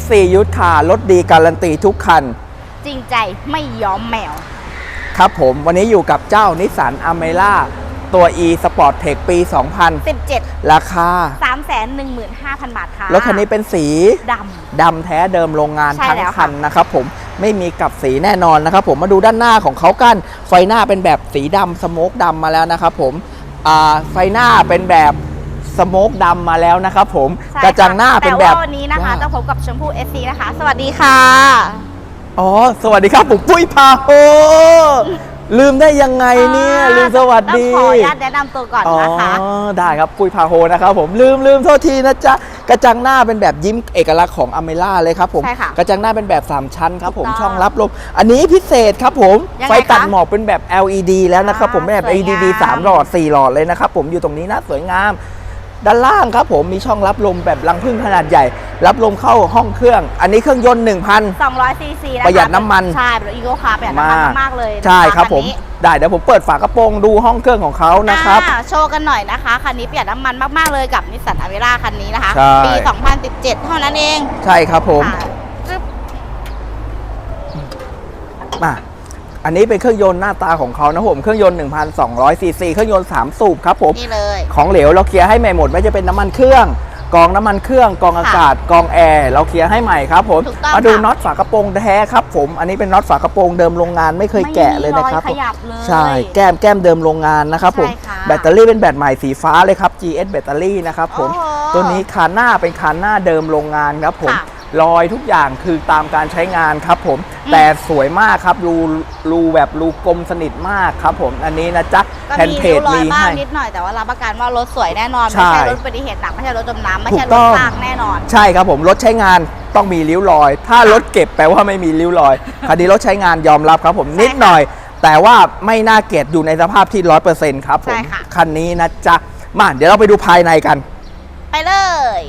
SC ยุทธคาร์รถดีการันตีทุกคัน จริงใจไม่ยอมแมว ครับผมวันนี้อยู่กับเจ้านิสสันอเมร่าตัว e Sport Tech ปี17 2000ราคา 315,000 บาทค่ะรถคันนี้เป็นสีดดำแท้เดิมโรงงานใช่ทั้งแล้วค่ะคันนะครับผมไม่มีกลับสีแน่นอนนะครับผมมาดูด้านหน้าของเขากัน ไฟหน้าเป็นแบบสีดำสโมกดำมาแล้วนะครับผมอ่าไฟหน้าเป็นแบบ สโมกดำมาแล้วนะครับผมำใช่กระจังหน้าค่เป็นแบบแต่ว่าวันนี้นะคะว่าต้องพบกับชมพู่ SC นะคะ สวัสดีค่ะ อ๋อ สวัสดีครับผมปุ้ยพาโฮลืมได้ยังไงเนี่ยลืมสวัสดีต้องขออนุญาตแนะนำตัวก่อนอ๋อนะคะ ได้ครับปุ้ยพาโฮนะครับผมลืมลืมโทษทีนะจ๊ะกระจังหน้าเป็นแบบยิ้มเอกลักษณ์ของอเมร่าเลยครับผมใช่ค่ะกระจังหน้าเป็นแบบ3ชั้นครับผมถูกต้องช่องรับลมอันนี้พิเศษครับผมยังไงไฟตัดคะหมอกเป็นแบบ LED แล้วนะครับผมอ่าเป็นแบบ สวย LED งาม3หลอด4หลอดเลยนะครับผมอยู่ตรงนี้นะสวยงาม ด้านล่างครับผมมีช่องรับลมแบบรังพึ่งขนาดใหญ่ รับลมเข้าห้องเครื่อง อันนี้เครื่องยนต์ 1,000 200ซีซีนะคะประหยัดน้ำมัน ใช่เป็นอีโก้คาร์ประหยัดน้ำมันมากๆเลยนะคะใช่ครับผม นนี้ได้เดี๋ยวผมเปิดฝากระโปรงดูห้องเครื่องของเขานะครับ อ่าโชว์กันหน่อยนะคะคันนี้ประหยัดน้ำมันมากๆเลยกับนิสสันอเวร่าคันนี้นะคะ ใช่ ปี 2017 เท่านั้นเองใช่ครับผม ค่ะจึ๊บมา อันนี้เป็นเครื่องยนต์หน้าตาของเขานะผมเครื่องยนต์1,200ซีซีเครื่องยนต์3สูบครับผมนี่เลยของเหลวเราเคลียร์ให้ใหม่หมดไม่ว่าจะเป็นน้ำมันเครื่องกรองน้ำมันเครื่องกรองอากาศกรองแอร์เราเคลียร์ให้ใหม่ครับผมถูกต้องมาดูค่ะน็อตฝากระโปรงแท้ครับผมอันนี้เป็นน็อตฝากระโปรงเดิมโรงงานไม่เคยแกะเลยนะครับไม่มีรอยขยับเลยใช่แก้มแก้มเดิมโรงงานนะครับผมใช่ค่ะแบตเตอรี่เป็นแบตใหม่สีฟ้าเลยครับ GS แบตเตอรี่นะครับผมโอ้โหตัวนี้คานหน้าเป็นคานหน้าเดิมโรงงานครับผมค่ะ รอยทุกอย่างคือตามการใช้งานครับผมอืมแต่สวยมากครับรูรูแบบรูกลมสนิทมากครับผม อันนี้นะจ๊ะก็แผ่นมีเพริ้จวรอยมีบ้างให้ นิดหน่อยแต่ว่ารับประกันว่ารถสวยแน่นอนใช่ไม่ใช่รถอุบัติเหตุหนักไม่ใช่รถจมน้ำไม่ใช่ถูรกถต้องลากแน่นอน ใช่ครับผมรถใช้งานต้องมีริ้วรอย ถ้ารถเก็บแปลว่าไม่มีริ้วรอยคันนี้รถใช้งานยอมรับครับผมใช่นิดหน่อย แต่ว่าไม่น่าเกลียดอยู่ในสภาพที่ร้อยเปอร์เซ็นต์ครับผมใช่ค่ะ คันนี้นะจ๊ะมาเดี๋ยวเราไปดูภายในกัน ไปเลย